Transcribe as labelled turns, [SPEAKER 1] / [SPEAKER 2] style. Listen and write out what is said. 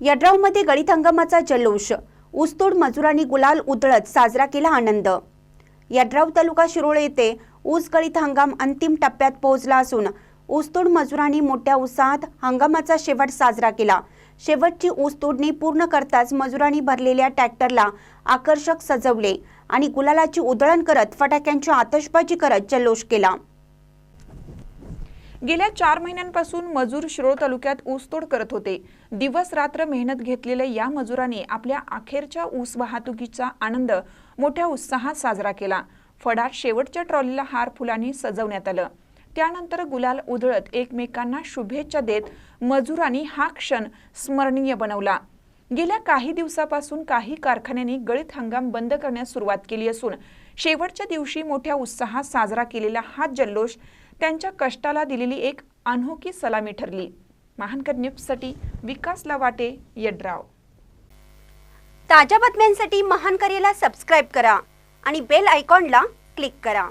[SPEAKER 1] यड्रावमध्ये गळीत हंगामाचा जल्लोष. ऊसतोड मजुरांनी गुलाल उधळत साजरा केला आनंद. यड्राव तालुका शिरोळ येथे ऊस गळीत हंगाम अंतिम टप्प्यात पोहोचला असून ऊसतोड मजुरांनी मोठ्या उत्साहात हंगामाचा शेवट साजरा केला. शेवटची ऊसतोडणी पूर्ण करताच मजुरांनी भरलेल्या ट्रॅक्टरला आकर्षक सजवले आणि गुलालाची उधळण करत फटाक्यांची आतषबाजी करत जल्लोष केला.
[SPEAKER 2] गेल्या चार महिन्यांपासून मजूर शिरोळ तालुक्यात ऊसतोड करत होते. दिवस रात्र मेहनत घेतलेल्या या मजुराने आपल्या अखेरच्या ऊस वाहतुकीचा आनंद मोठ्या उत्साहात साजरा केला. फडा शेवटच्या ट्रॉलीला हार फुलांनी सजवण्यात आलं. त्यानंतर गुलाल उधळत एकमेकांना शुभेच्छा देत मजुरांनी हा क्षण स्मरणीय बनवला. गेल्या काही दिवसापासून काही कारखान्यांनी गळीत हंगाम बंद करण्यास सुरुवात केली असून शेवटच्या दिवशी मोठ्या उत्साहात साजरा केलेला हा जल्लोष त्यांच्या कष्टाला दिलेली एक अनोखी सलामी ठरली. महानकर न्यूजसाठी विकास लवाटे यड्राव.
[SPEAKER 1] ताज्या बातम्यांसाठी महान सबस्क्राईब करा आणि बेल आयकॉनला क्लिक करा.